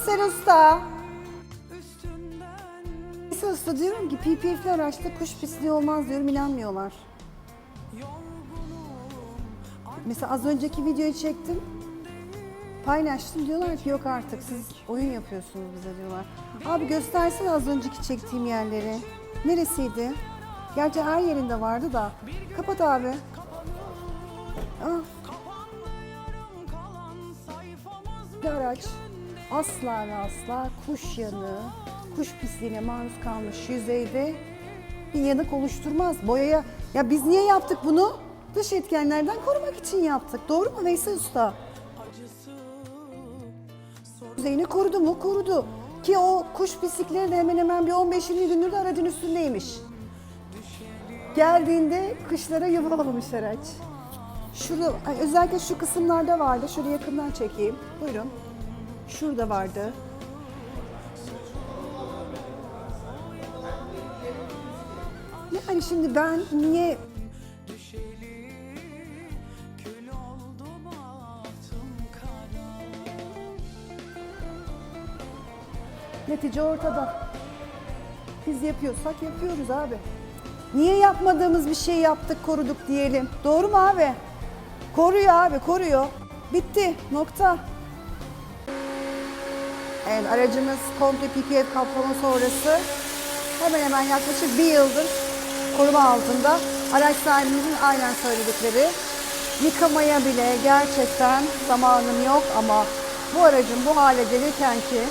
Veysel Usta. Veysel Usta diyorum ki PPF'li araçta kuş pisliği olmaz diyorum inanmıyorlar. Mesela az önceki videoyu çektim. Paylaştım diyorlar ki yok artık siz oyun yapıyorsunuz bize diyorlar. Abi göstersene az önceki çektiğim yerleri. Neresiydi? Gerçi her yerinde vardı da. Kapat abi. Ah. Bir araç asla ve asla kuş yanığı, kuş pisliğine maruz kalmış yüzeyde bir yanık oluşturmaz. Boyaya, ya biz niye yaptık bunu? Dış etkenlerden korumak için yaptık. Doğru mu Veysel Usta? Yüzeyini korudu mu? Korudu. Ki o kuş pislikleri de hemen hemen bir 15-20 gündür de aracın üstündeymiş. Geldiğinde kışlara yuva olmuş araç. Şurada, özellikle şu kısımlarda vardı. Şöyle yakından çekeyim. Buyurun. Şurada vardı. Yani şimdi ben niye Netice ortada. Biz yapıyorsak yapıyoruz abi. Niye yapmadığımız bir şey yaptık, koruduk diyelim. Doğru mu abi? Koruyor abi, koruyor. Bitti, nokta. Evet, aracımız komple PPF kaplama sonrası hemen hemen yaklaşık bir yıldır koruma altında. Araç sahibimizin aynen söyledikleri. Yıkamaya bile gerçekten zamanım yok ama bu aracın bu hale gelirken ki